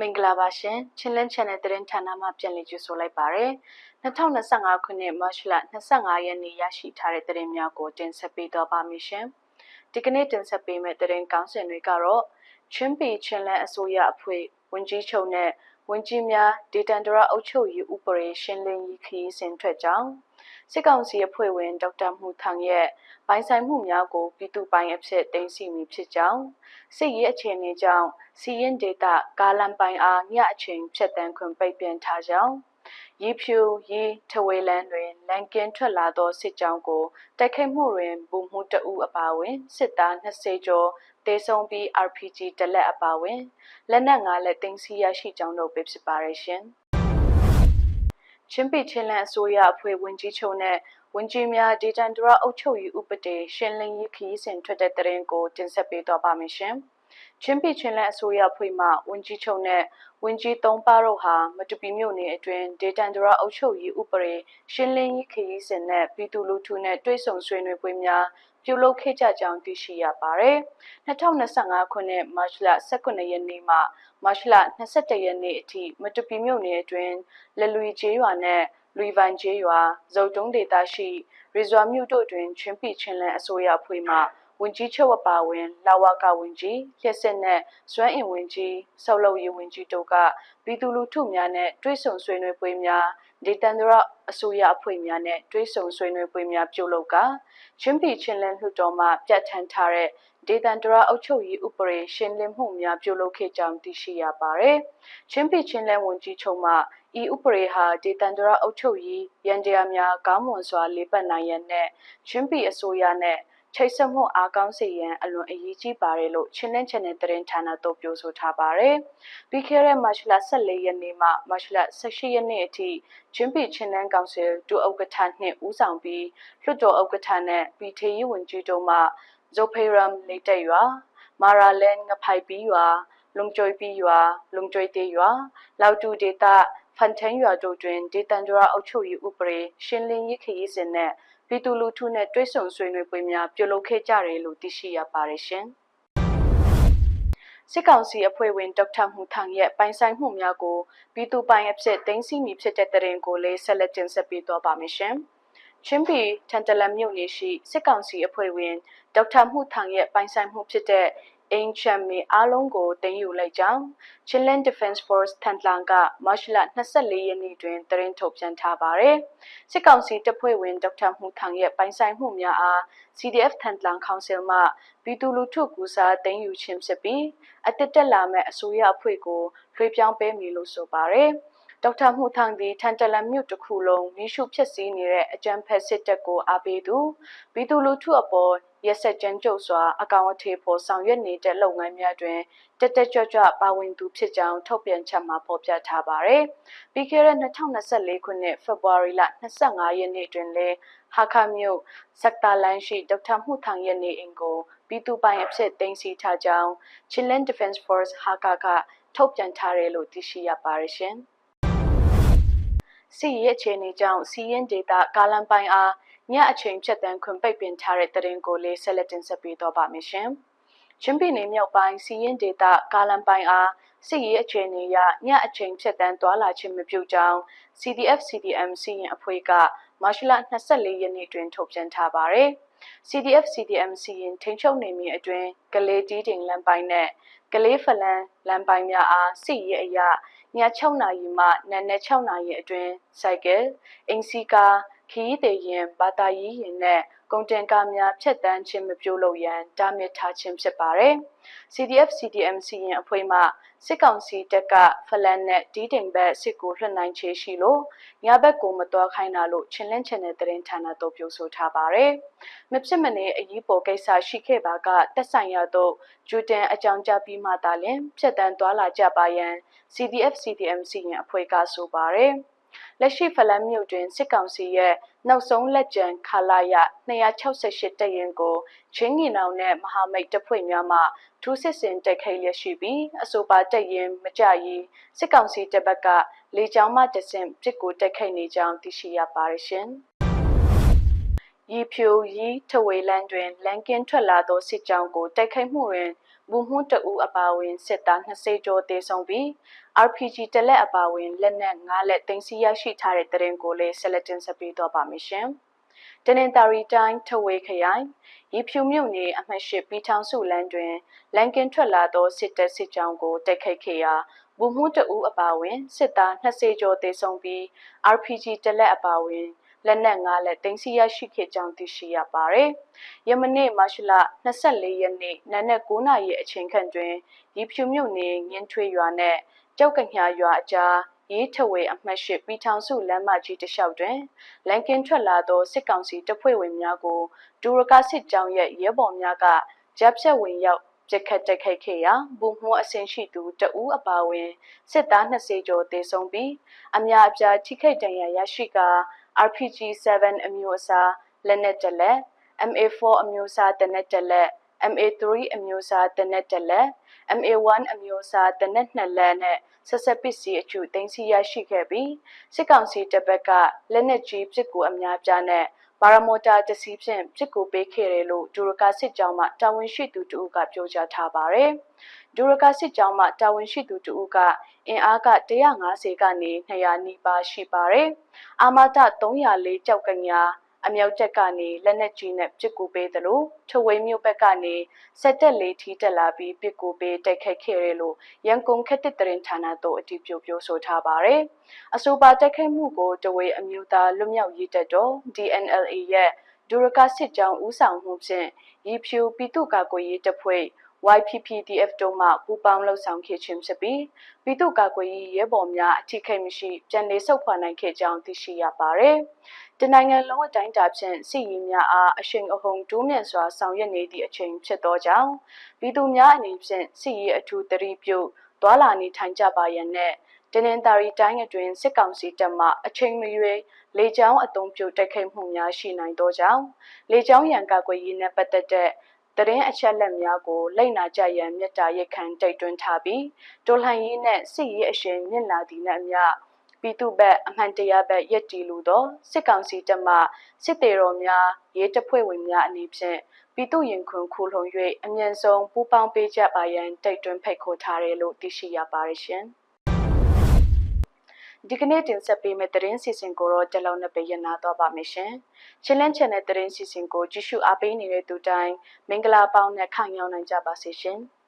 မင်္ဂလာပါရှင်ချင်းလင်း channel သတင်းဌာနမှပြန်လည်ကြိုဆိုလိုက်ပါရယ်2025ခုနှစ်မတ်လ25ရက်နေ့ရရှိထားတဲ့သတင်းများကိုတင်ဆက်ပေးတော့ပါမည်ရှင်ဒီကနေ့တင်ဆက်ပေးမယ့်သတင်းကောင်းစင်တွေကတော့ချင်းပီချင်းလန်းအစိုးရအဖွဲ့ဝန်ကြီးချုပ်နဲ့ဝန်ကြီးများဒေတန်ဒရာအုပ်ချုပ်ရေးဥပဒေရှင်းလင်းရေးခရီးစဉ်ထွက်ကြောင်း စစ်ကောင်စီအဖွဲ့ဝင်ဒေါက်တာမှုထောင်ရဲ့ပိုင်ဆိုင်မှုများကိုပြည်သူပိုင်အဖြစ်တင်စီမိဖြစ်ကြောင်းစစ်ရေးအခြေအနေကြောင့်စီရင်ဒေတာကာလန်ပိုင်အားညအချိန်ဖြတ်တန်းခွင့်ပိတ်ပင်ထားကြောင်းရီဖြူရီထဝေလန်းတွင်လန်ကင်းထွက်လာသောစစ်ကြောင်းကိုတိုက်ခိုက်မှုတွင်ဗိုလ်မှူးတအူအပါဝင်စစ်သား20ကျော်တေဆုံးပြီး RPG တလက်အပါဝင်လက်နက်၅လက်တင်စီရရှိကြောင်းတို့ပဲဖြစ်ပါရဲ့ရှင်။ ချင်းပီချင်းလန်အစိုးရအဖွဲ့ဝင်ကြီးချုပ်နဲ့ဝန်ကြီးများဒေတန်ဒရာအုပ်ချုပ်ရေးဥပဒေရှင်းလင်းရေးခရီးစဉ်ထွက်တဲ့တရင်ကိုတင်ဆက်ပေးတော့ပါမယ်ရှင်။ ချင်းပီချင်းလန်အစိုးရအဖွဲ့မှဝန်ကြီးချုပ်နဲ့ဝန်ကြီးသုံးပါးတို့ဟာမတူပီမြို့နယ်အတွင်းဒေတန်ဒရာအုပ်ချုပ်ရေးဥပဒေရှင်းလင်းရေးခရီးစဉ်နဲ့ပြည်သူလူထုနဲ့တွဲဆုံဆွေးနွေးပွဲများပြုလုပ်ခဲ့ကြကြောင်းသိရှိရပါတယ်။2025ခုနှစ်မတ်လ18ရက်နေ့မှမတ်လ22ရက်နေ့အထိမတူပီမြို့နယ်အတွင်းလလွီကျေးရွာနဲ့လူဗန်ကျေးရွာဇုတ်တုံးဒေသရှိရီဇွာမြို့တို့တွင်ချင်းပီချင်းလန်အစိုးရအဖွဲ့မှ ဝန်ကြီးချုပ်အပါအဝင်လာဝကဝန်ကြီးလျက်စစ်နဲ့စွမ်းအင်ဝန်ကြီးဆောက်လုပ်ရေးဝန်ကြီးတို့ကပြည်သူလူထုများနဲ့တွဲဆုံဆွေးနွေးပွဲများဒေတန်ဒရအစိုးရအဖွဲ့များနဲ့တွဲဆုံဆွေးနွေးပွဲများပြုလုပ်ကချင်းပီချင်းလန်လှုပ်တော်မှပြတ်ထန်ထားတဲ့ဒေသန္တရအုပ်ချုပ်ရေးဥပဒေရှင်းလင်းမှုများပြုလုပ်ခဲ့ကြောင်းသိရှိရပါတယ်။ချင်းပီချင်းလန်ဝန်ကြီးချုပ်မှဤဥပဒေဟာဒေသန္တရအုပ်ချုပ်ရေးရန်တရားများကောင်းမွန်စွာလေးပတ်နိုင်ရန်နဲ့ချင်းပီအစိုးရနဲ့ ချိတ်ဆက်မှုအားကောင်းစေရန်အလွန်အရေးကြီးပါတယ်လို့ချင်းလင်းချန်နယ်သတင်းဌာနတို့ပြောဆိုထားပါတယ်။ပြီးခဲ့တဲ့မတ်လ14ရက်နေ့မှမတ်လ18ရက်နေ့အထိချင်းပီချင်းလန်းကောင်စီဒုဥက္ကဋ္ဌနှင့်ဦးဆောင်ပြီးလွှတ်တော်ဥက္ကဋ္ဌနဲ့ပြည်ထရေးဝန်ကြီးတို့မှဇိုဖေရမ်လေးတက်ရွာမာရာလန်ငဖိုင်ပီရွာလုံကျွိပီရွာလုံကျွိတေရွာလောက်တူဒေတာ ဖန်ထန်းရွာတို့တွင်ဒေတန်ဒရာအုပ်ချုပ်ရေးဥပဒေရှင်းလင်းရေးခရီးစဉ်နဲ့ပြည်သူလူထုနဲ့တွဲဆုံဆွေးနွေးပွဲများပြုလုပ်ခဲ့ကြတယ်လို့သိရှိရပါတယ်ရှင်စစ်ကောင်စီအဖွဲ့ဝင်ဒေါက်တာမှုထောင်ရဲ့ပိုင်ဆိုင်မှုများကိုပြည်သူပိုင်အဖြစ်သိမ်းဆည်းမိဖြစ်တဲ့တရင်ကိုလေးဆက်လက်တင်ဆက်ပေးသွားပါမယ်ရှင်။ချင်းပီထန်တလန်မြို့နယ်ရှိစစ်ကောင်စီအဖွဲ့ဝင်ဒေါက်တာမှုထောင်ရဲ့ပိုင်ဆိုင်မှုဖြစ်တဲ့ အင်ချမ်မီအားလုံးကိုတင်ယူလိုက်ကြောင်း Chilean Defense Force ထန်တလန်ကမတ်လ24ရက်နေ့တွင်တရင်ထုတ်ပြန်ထားပါတယ်။စစ်ကောင်စီတပ်ဖွဲ့ဝင်ဒေါက်တာမှုထောင်ရဲ့ပိုင်ဆိုင်မှုများအား CDF ထန်တလန်ကောင်ဆယ်မှပြည်သူလူထုကူစားတင်ယူခြင်းဖြစ်ပြီးအတက်တက်လာမဲ့အစိုးရအဖွဲ့ကိုလွှဲပြောင်းပေးမည်လို့ဆိုပါတယ်။ ဒေါက်တာမှုထောင်သည်ထန်တလန်မြို့တစ်ခုလုံးမိရှုဖြစ်စည်းနေတဲ့အကြံဖက်စစ်တပ်ကိုအားပေးသူပြည်သူလူထုအပေါ်ရက်ဆက်ကြမ်းကြုတ်စွာအကောင်အထည်ဖော်ဆောင်ရွက်နေတဲ့လုပ်ငန်းများတွင်တက်တက်ကြွကြွပါဝင်သူဖြစ်ကြောင်းထုတ်ပြန်ချက်မှာဖော်ပြထားပါတယ်။ပြီးခဲ့တဲ့2024ခုနှစ်ဖေဖော်ဝါရီလ25ရက်နေ့တွင်လည်းဟာခါမြို့စက်တာလန်ရှိဒေါက်တာမှုထောင်ရဲ့နေအိမ်ကိုပြည်သူပိုင်အဖြစ်တင်စီထားကြောင်း Chilean Defense Force ဟာကာကထုတ်ပြန်ထားတယ်လို့သိရှိရပါတယ်ရှင်။ စီရဲ့အခြေအနေကြောင့်စီရင်ဒေတာကာလန်ပိုင်အားညအချိန်ဖြတ်တန်းခွင့်ပိတ်ပင်ထားတဲ့တရင်ကိုလေးဆက်လက်တင်ဆက်ပေးတော့ပါမယ်ရှင်။ချင်းပြည်နယ်မြောက်ပိုင်းစီရင်ဒေတာကာလန်ပိုင်အားစစ်ရေးအခြေအနေအရညအချိန်ဖြတ်တန်းသွာလာခြင်းမပြုကြောင်း CDF CDM စီရင်အဖွဲ့ကမတ်လ24ရက်နေ့တွင်ထုတ်ပြန်ထားပါတယ်။ CDF CDM စီရင်ထိန်းချုပ်နေမည်အတွင်းကလေးတီးတင်လမ်းပိုင်းနဲ့ကလေးဖလန်လမ်းပိုင်းများအားစစ်ရေးအရ ည6နာရီမှနံနက်6နာရီအတွင်းစိုက်ကယ်အင်စီကာ ခီးသေးရင်ဘာသာရေးရင်နဲ့ကုန်တင်ကားများဖြတ်တန်းခြင်းမပြုလုပ်ရန်တားမြစ်ထားခြင်းဖြစ်ပါတယ်။ CDF CDM စီရင်အဖွဲ့မှစစ်ကောင်စီတပ်ကဖလန်နဲ့ဒီတင်ဘက်စစ်ကိုလွှတ်နိုင်ချေရှိလို့ညဘက်ကိုမတော်ခိုင်းတာလို့ချင်းလင်းချင်တဲ့သတင်းဌာနတို့ပြောဆိုထားပါတယ်။မဖြစ်မနေအရေးပေါ်ကိစ္စရှိခဲ့ပါကတက်ဆိုင်ရတော့ဂျူတန်အကြောင်းကြားပြီးမှသာလျှင်ဖြတ်တန်းသွားလာကြပါရန် CDF CDM စီရင်အဖွဲ့ကဆိုပါတယ်။ လက်ရှိဖလန်းမြို့တွင်စစ်ကောင်စီရဲ့နောက်ဆုံးလက်ကျန်ခလာရ268တပ်ရင်ကိုချင်းငင်အောင်နဲ့မဟာမိတ်တပ်ဖွဲ့များမှထူးစစ်ဆင်တိုက်ခိုက်ရရှိပြီးအဆိုပါတပ်ရင်မကြရေးစစ်ကောင်စီတပ်ဘက်ကလေကြောင်းမှတဆင့်ပြစ်ကိုတိုက်ခိုက်နေကြောင်းသိရှိရပါတယ်ရှင်။ရီဖြူရီထဝေလန်တွင်လန်ကင်းထွက်လာသောစစ်ကြောင်းကိုတိုက်ခိုက်မှုတွင် ဘူမှုတအူအပါအဝင်စစ်သား20ကျော်တေဆုံးပြီး RPG တလက်အပါအဝင်လက်နက်၅လက်တင်စီရရှိထားတဲ့တရင်ကိုလည်းဆက်လက်တင်ဆက်ပေးတော့ပါမယ်ရှင်။တနင်္သာရီတိုင်းထဝေခရိုင်ရီဖြူမြို့နယ်အမှတ်ရှိပြည်ထောင်စုလမ်းတွင်လန်ကင်ထွက်လာသောစစ်တပ်စစ်ကြောင်းကိုတိုက်ခိုက်ခဲ့ရာဘူမှုတအူအပါအဝင်စစ်သား20ကျော်တေဆုံးပြီး RPG တလက်အပါအဝင် လက်နက်၅လက်တင်စီရရှိခဲ့ကြောင်းသိရှိရပါတယ်။ယမနေ့မတ်လ24ရက်နေ့နနက်9:00နာရီအချိန်ခန့်တွင်ရီဖြူမြို့နယ်ငင်းထွေးရွာနှင့်ကြောက်ကညာရွာအကြားရေးထဝေအမှတ်ရှိပြည်ထောင်စုလမ်းမကြီးတစ်လျှောက်တွင်လန်ကင်ထွက်လာသောစစ်ကောင်စီတပ်ဖွဲ့ဝင်များကိုဒူရကစစ်ကြောင်းရဲ့ရဲဘော်များကရပ်ဖြတ်ဝင်ရောက်ပြစ်ခတ်တိုက်ခိုက်ခဲ့ရာဘူမှုအဆင်ရှိသူတဦးအပါအဝင်စစ်သား20ကျော်တေဆုံးပြီးအများအပြားထိခိုက်ဒဏ်ရာရရှိကာ RPG7 အမျိုးအစားလက်နက်တစ်လက် MA4 အမျိုးအစားတနက်တစ်လက် MA3 အမျိုးအစားတနက်တစ်လက် MA1 အမျိုးအစားတနက်နှစ်လက်နဲ့ဆက်ဆက်ပစ္စည်းအကျသိမ်းဆည်းရရှိခဲ့ပြီးစစ်ကောင်စီတပ်ဘက်ကလက်နက်ကြီးပစ်ကူအများပြားနဲ့ပါရမိုတာတစီဖြင့်ပစ်ကူပေးခဲ့တယ်လို့ဒူရကာစစ်ကြောင်းမှတာဝန်ရှိသူတို့ကပြောကြားထားပါတယ်။ ဒူရကာစစ်ကြောင်းမှတာဝန်ရှိသူတို့ကအင်အားက150ကနေ200နီးပါးရှိပါတယ်။အာမတ304ကြောက်ကညာအမြောက်တက်ကနေလက်နက်ကြီးနဲ့ပစ်ကူပေးတယ်လို့ထဝေမြို့ဘက်ကနေစက်တက်လေးထီတက်လာပြီးပစ်ကူပေးတိုက်ခိုက်ခဲ့တယ်လို့ရန်ကုန်ခက်တစ်တရင်ဌာနတို့အတည်ပြုပြောဆိုထားပါတယ်။အဆိုပါတိုက်ခိုက်မှုကိုတဝေအမျိုးသားလွတ်မြောက်ရေးတပ်တော် DNLA ရဲ့ဒူရကာစစ်ကြောင်းဦးဆောင်မှုဖြင့်ရီဖြူပြည်သူ့ကာကွယ်ရေးတပ်ဖွဲ့ YPPDF တို့မှပူးပေါင်းလှုပ်ဆောင်ခဲ့ခြင်းဖြစ်ပြီးပြည်သူ့ကာကွယ်ရေးရဲဘော်များအထိခိတ်မရှိပြန်လည်ဆုတ်ခွာနိုင်ခဲ့ကြောင်းသိရှိရပါတယ်။တနိုင်ငံလုံးအတိုင်းအတာဖြင့်စစ်ရေးများအားအရှိန်အဟုန်တိုးမြင့်စွာဆောင်ရွက်နေသည့်အချိန်ဖြစ်သောကြောင့်ပြည်သူများအနေဖြင့်စစ်ရေးအထူးတတိပြုသွာလာနေထိုင်ကြပါရန်နဲ့တနင်္သာရီတိုင်းအတွင်းစစ်ကောင်စီတပ်မှအချိန်မရွေးလေကြောင်းအုံပြုတ်တိုက်ခိုက်မှုများရှိနိုင်သောကြောင့်လေကြောင်းရန်ကာကွယ်ရေးနှင့်ပတ်သက်တဲ့ တရင်အချက်လက်များကိုလိုက်နာကြရန်မြတ်တာရက်ခံတိုက်တွန်းထားပြီးတော်လှန်ရေးနဲ့စစ်ရေးအရှင်မြင့်လာသည့်နဲ့အမျှပြည်သူ့ဘက်အမှန်တရားဘက်ယက်တီလူသောစစ်ကောင်စီတပ်မှစစ်တေတော်များရဲတပ်ဖွဲ့ဝင်များအနေဖြင့်ပြည်သူရင်ခွန်ခိုးလုံ၍အမြန်ဆုံးပူးပေါင်းပေးကြပါရန်တိုက်တွန်းဖိတ်ခေါ်ထားတယ်လို့သိရှိရပါတယ်ရှင်။ ဒီကနေ့တင်ဆက်ပေးမယ့်သတင်းစီစဉ်ကိုတော့ကြလောင်းနဲ့ပေးရနာတော့ပါမယ်ရှင်။ချင်းလန်း channel သတင်းစီစဉ်ကိုကြည့်ရှုအားပေးနေတဲ့သူတိုင်းမင်္ဂလာပေါင်းနဲ့ခံရောက်နိုင်ကြပါစေရှင်။